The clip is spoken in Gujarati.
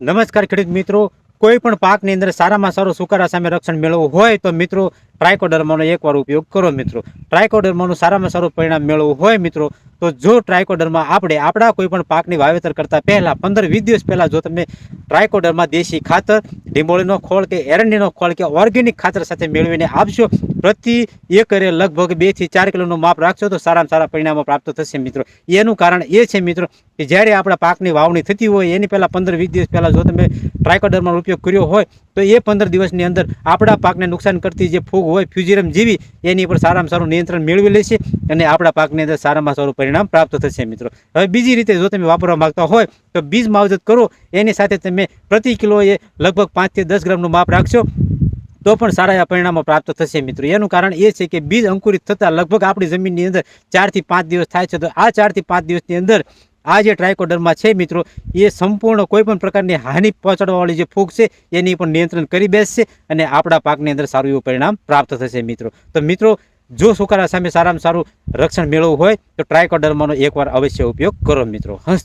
નમસ્કાર ખેડૂત મિત્રો, કોઈ પણ પાકની અંદર સારામાં સારો સુકારા સામે રક્ષણ મેળવવું હોય તો મિત્રો ટ્રાયકોડર્માનો એકવાર ઉપયોગ કરો મિત્રો. ટ્રાયકોડર્માનું સારામાં સારું પરિણામ મેળવવું હોય મિત્રો, તો જો ટ્રાયકોડર્મા આપણે આપણા કોઈ પણ પાકની વાવેતર કરતા પહેલા પંદર વીસ દિવસ પહેલાં જો તમે ટ્રાયકોડરમાં દેશી ખાતર ડીંબોળીનો ખોળ કે એરંડીનો ખોળ કે ઓર્ગેનિક ખાતર સાથે મેળવીને આપશો, પ્રતિ એકરે લગભગ બેથી ચાર કિલોનું માપ રાખશો, તો સારામાં સારા પરિણામો પ્રાપ્ત થશે મિત્રો. એનું કારણ એ છે મિત્રો, કે જ્યારે આપણા પાકની વાવણી થતી હોય, એની પહેલાં પંદર વીસ દિવસ પહેલાં જો તમે ટ્રાયકોડર્માનો ઉપયોગ કર્યો હોય તો એ પંદર દિવસની અંદર આપણા પાકને નુકસાન કરતી જે ફૂગ હોય, ફ્યુઝિરમ જેવી, એની પર સારામાં સારું નિયંત્રણ મેળવી લેશે અને આપણા પાકની અંદર સારામાં સારું પરિણામ પ્રાપ્ત થશે મિત્રો. હવે બીજી રીતે જો તમે વાપરવા માગતા હોય, તો બીજ માવજત કરો. એની સાથે તમે પ્રતિ કિલોએ લગભગ પાંચથી દસ ગ્રામનું માપ રાખશો, તો પણ સારા એવા પરિણામો પ્રાપ્ત થશે મિત્રો. એનું કારણ એ છે કે બીજ અંકુરિત થતાં લગભગ આપણી જમીનની અંદર ચારથી પાંચ દિવસ થાય છે. તો આ ચારથી પાંચ દિવસની અંદર આ જે ટ્રાયકોડરમાં છે મિત્રો, એ સંપૂર્ણ કોઈપણ પ્રકારની હાનિ પહોંચાડવાવાળી જે ફૂગ છે, એની પણ નિયંત્રણ કરી બેસશે અને આપણા પાકની અંદર સારું એવું પરિણામ પ્રાપ્ત થશે મિત્રો. તો મિત્રો, જો સુકારા સામે સારામાં સારું રક્ષણ મેળવવું હોય, તો ટ્રાયકોડરમાંનો એકવાર અવશ્ય ઉપયોગ કરો મિત્રો. હસ્ત